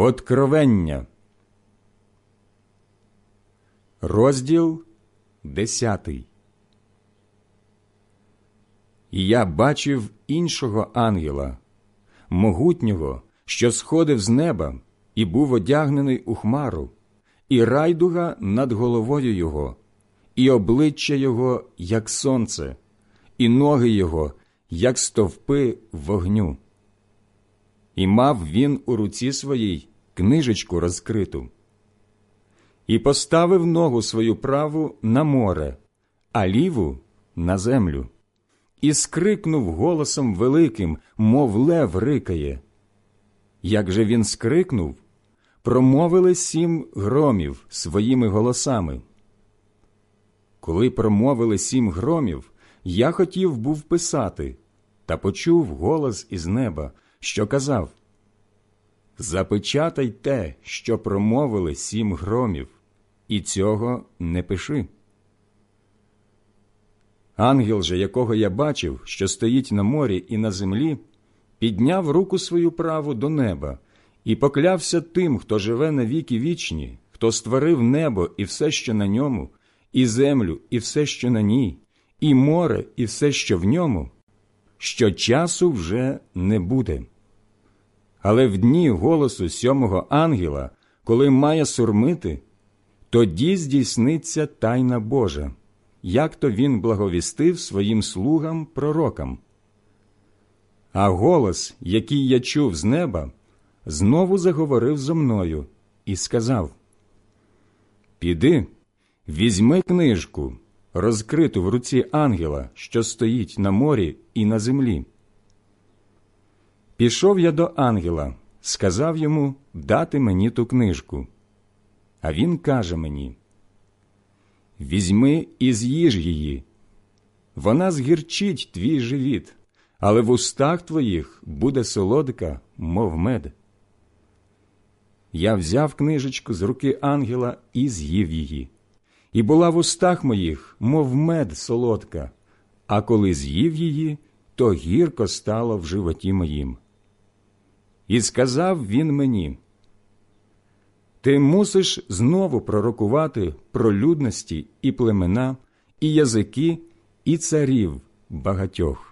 Откровення. Розділ десятий. І я бачив іншого ангела, могутнього, що сходив з неба, і був одягнений у хмару, і райдуга над головою його, і обличчя його, як сонце, і ноги його, як стовпи вогню. І мав він у руці своїй книжечку розкриту. І поставив ногу свою праву на море, а ліву на землю, і скрикнув голосом великим, мов лев рикає. Як же він скрикнув, промовили сім громів своїми голосами. Коли промовили сім громів, я хотів був писати, та почув голос із неба, що казав Запечатай те, що промовили сім громів, і цього не пиши. Ангел же, якого я бачив, що стоїть на морі і на землі, підняв руку свою праву до неба і поклявся тим, хто живе на віки вічні, хто створив небо і все, що на ньому, і землю, і все, що на ній, і море, і все, що в ньому, що часу вже не буде. Але в дні голосу сьомого ангела, коли має сурмити, тоді здійсниться тайна Божа, як то він благовістив своїм слугам пророкам. А голос, який я чув з неба, знову заговорив зо мною і сказав: Піди, візьми книжку, розкриту в руці ангела, що стоїть на морі і на землі. Пішов я до ангела, сказав йому дати мені ту книжку. А він каже мені: Візьми і з'їж її. Вона згірчить твій живіт, але в устах твоїх буде солодка, мов мед. Я взяв книжечку з руки ангела і з'їв її, і була в устах моїх, мов мед солодка, а коли з'їв її, то гірко стало в животі моїм. І сказав він мені, Ти мусиш знову пророкувати про людності і племена, і язики, і царів багатьох.